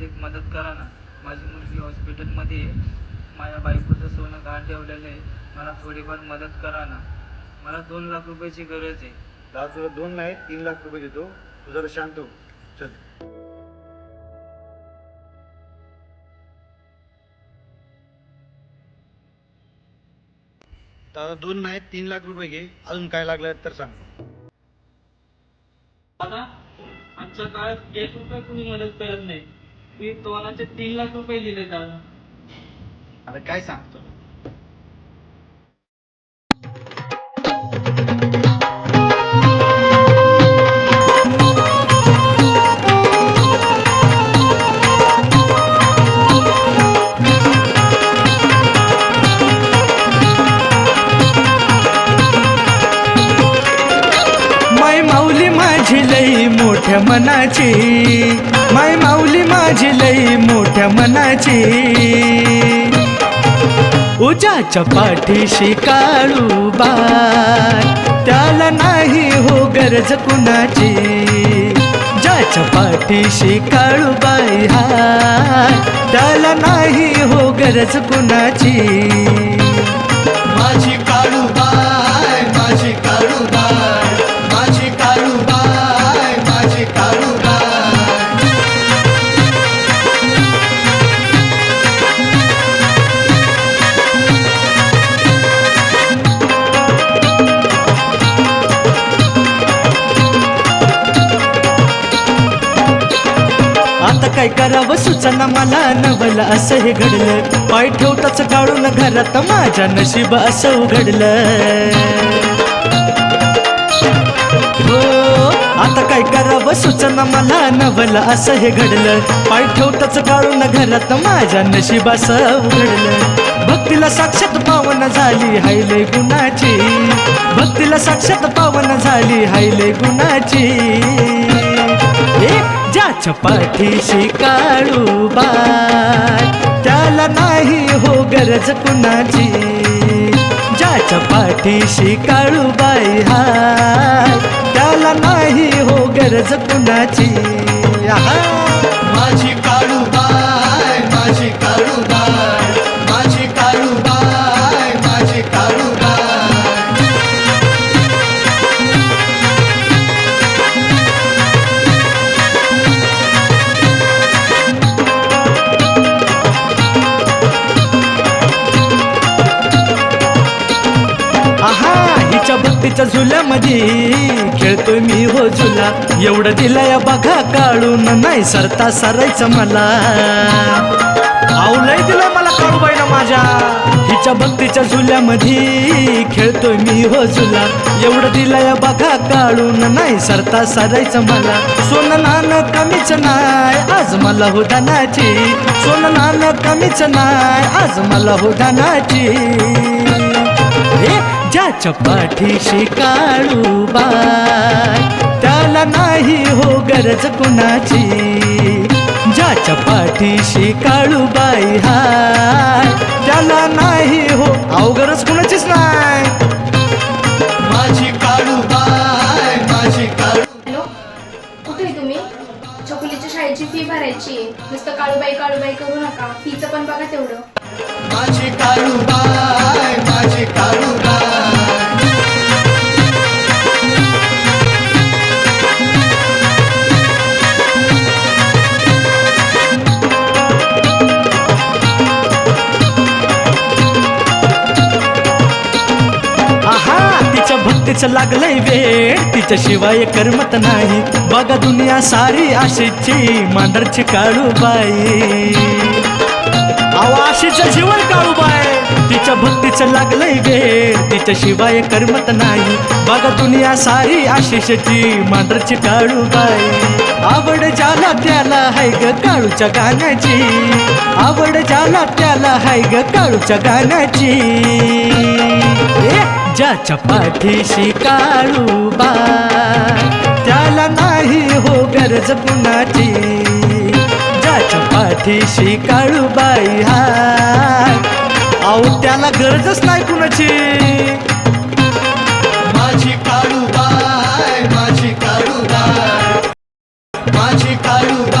माझी एक मदत करा ना. माझी मुलगी हॉस्पिटलमध्ये आहे. माझ्या बायकोचं सोनं गहाण ठेवलेलं आहे. मला थोडीफार मदत करा ना. मला दोन लाख रुपयाची गरज आहे. दादा तुला दोन नाही तीन लाख रुपये देतो. तू जरा शांत हो. चल. दादा दोन नाही तीन लाख रुपये घे. अजून काय लागलं तर सांग. दादा आमच्या काळात एक रुपये कुणी मदत करत नाही. मी तोनाचे तीन लाख रुपये दिले दादा आता काय सांगतो? मोठ्या मनाची. माय माऊली माझी लई मोठ्या मनाची. उजाच्या पाठीशी काळू बाय त्याला नाही हो गरज कुणाची. ज्याच्या पाठीशी काळू बाई हाय. त्याला नाही हो गरज कुणाची. माझी काय करावं? सुचना मला नवल असं हे घडलं. पाय ठेवताच काढून घरात माझ्या नशीब असं उघडलं. हो आता काय करावं? सुचना मला नवल असं हे घडलं. पाय ठेवताच काढून घरात माझ्या नशीब असं उघडलं. भक्तीला साक्षात पावन झाली हायले गुणाची. भक्तीला साक्षात पावन झाली हायले गुणाची. पाठीशी काळू बाय त्याला नाही हो गरज कुणाची. ज्याच्या पाठीशी काळू बाई हाय त्याला नाही हो गरज कुणाची. माझी काळू बाय माझी काळू बाय. आहा भक्तीच्या हो झुल्यामध्ये खेळतोय मी हो झुला. एवढं दिलंय बघा काढून. नाही सरता सरायचं मला. आवलंय दिलंय मला काळूबाईनं माझ्या. हिच्या भक्तीच्या झुल्यामध्ये खेळतोय मी हो झुला. एवढं दिलंय बघा काढून. नाही सरता सरायचं मला. सोनं नान कमीच नाय आज मला हो धनाची सोनं नान कमीच नाय आज मला हो धनाची ज्याच्या पाठीशी काळू बाय त्याला नाही हो गरज कुणाची. ज्याच्या पाठीशी काळू बाई हाय त्याला नाही हो अहो गरज कुणाचीच नाही. माझी काळू बाय माझी काळू हॅलो कुठे तुम्ही? चकुलीच्या शाळेची फी भरायची. नुसतं काळूबाई काळूबाई करू नका. फीचं पण बघा तेवढं. माझी काळू बाय माझी काळू बाय. तिचं लागलंय वेळ तिच्याशिवाय करमत नाही. बघा दुनिया सारी आशेची मांडरची काळूबाई अहो आशेचं जीवन काळूबाई तिच्या भक्तीचं लागलंय वेळ तिच्याशिवाय करमत नाही. बघा दुनिया सारी आशिषची मांडरची काळूबाई आवड ज्याला त्याला हाय ग काळूच्या गाण्याची. आवड ज्याला त्याला हाय ग काळूच्या गाण्याची. ए, ज्याच्या पाठीशी बा त्याला नाही हो गरज कुणाची. ज्याच्या पाठीशी काळू बाई हा अहो त्याला गरजच नाही कुणाची. माझी काळू बाय माझी काळू बाय. माझी काळू बाय.